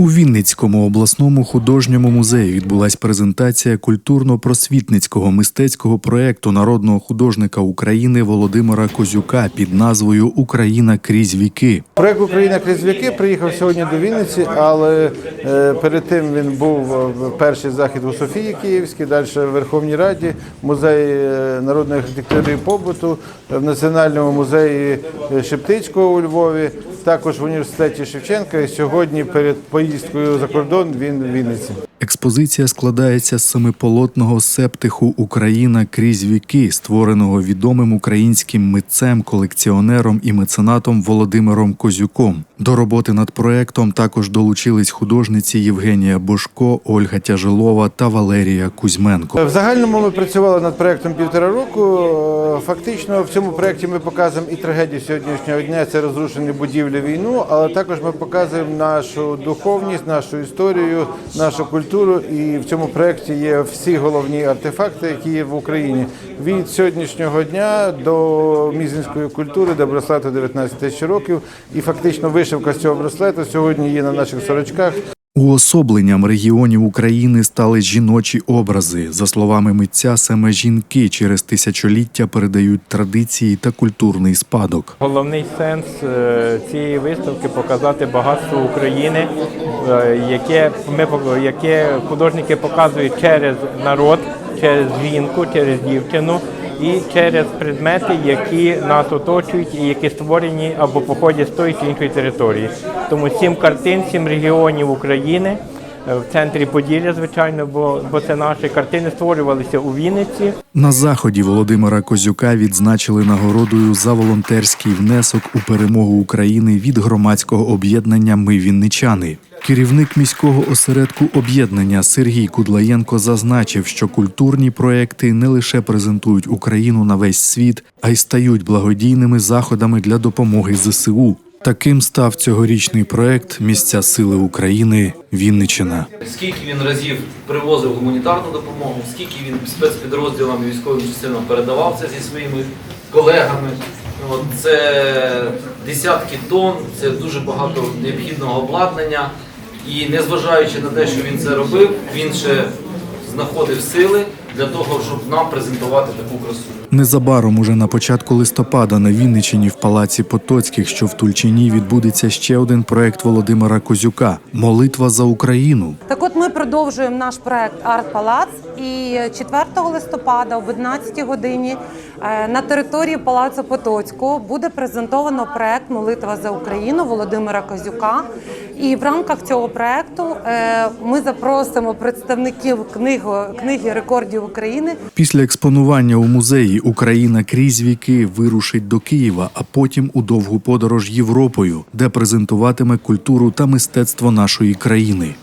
У Вінницькому обласному художньому музеї відбулась презентація культурно-просвітницького мистецького проекту народного художника України Володимира Козюка під назвою Україна крізь віки. Проект Україна крізь віки приїхав сьогодні до Вінниці, але е, перед тим він був е, перший захід у Софії Київській, далі в Верховній Раді, музеї е, народної архітектури і побуту, в Національному музеї Шептицького у Львові, також в університеті Шевченка. І сьогодні перед поїздкою за кордон він в Вінниці. Експозиція складається з семиполотного септиху Україна крізь віки, створеного відомим українським митцем, колекціонером і меценатом Володимиром Козюком. До роботи над проектом також долучились художниці Євгенія Бошко, Ольга Тяжилова та Валерія Кузьменко. В загальному ми працювали над проектом півтора року. Е, Фактично в цьому проекті ми показуємо і трагедію сьогоднішнього дня це розрушені будівлі війну, але також ми показуємо нашу духовність, нашу історію, нашу культуру. І в цьому проекті є всі головні артефакти, які є в Україні від сьогоднішнього дня до мізинської культури, до браслету 19 тисяч років. І фактично вишивка з цього браслету сьогодні є на наших сорочках. Уособленням регіонів України стали жіночі образи. За словами митця, саме жінки через тисячоліття передають традиції та культурний спадок. Головний сенс е, цієї виставки показати багатство України, е, яке ми яке художники показують через народ, через жінку, через дівчину і через предмети, які нас оточують і які створені або походять з тої чи іншої території. Тому сім картин, сім регіонів України. е, В центрі Поділля, звичайно, бо, бо це наші картини створювалися у Вінниці. На заході Володимира Козюка відзначили нагородою за волонтерський внесок у перемогу України від громадського об'єднання Ми Вінничани. Керівник міського осередку об'єднання Сергій Кудлаєнко зазначив, що культурні проекти не лише презентують Україну на весь світ, а й стають благодійними заходами для допомоги ЗСУ. Таким став цьогорічний проект Місця сили України Вінничина. Скільки він разів привозив гуманітарну допомогу, скільки він спецпідрозділам і військовим частинам передавав це зі своїми колегами. Це десятки тонн, це дуже багато необхідного обладнання. І незважаючи на те, що він це робив, він ще знаходив сили для того, щоб нам презентувати таку красу. Незабаром, уже на початку листопада, на Вінничині в палаці Потоцьких, що в Тульчині, відбудеться ще один проект Володимира Козюка Молитва за Україну. Так от ми продовжуємо наш проект Арт Палац і 4 листопада об 11 годині е, на території Палацу Потоцького буде презентовано проект Молитва за Україну Володимира Козюка. І в рамках цього проекту е, ми запросимо представників книги, книги рекордів України Після експонування у музеї Україна крізь віки вирушить до Києва, а потім у довгу подорож Європою, де презентуватиме культуру та мистецтво нашої країни.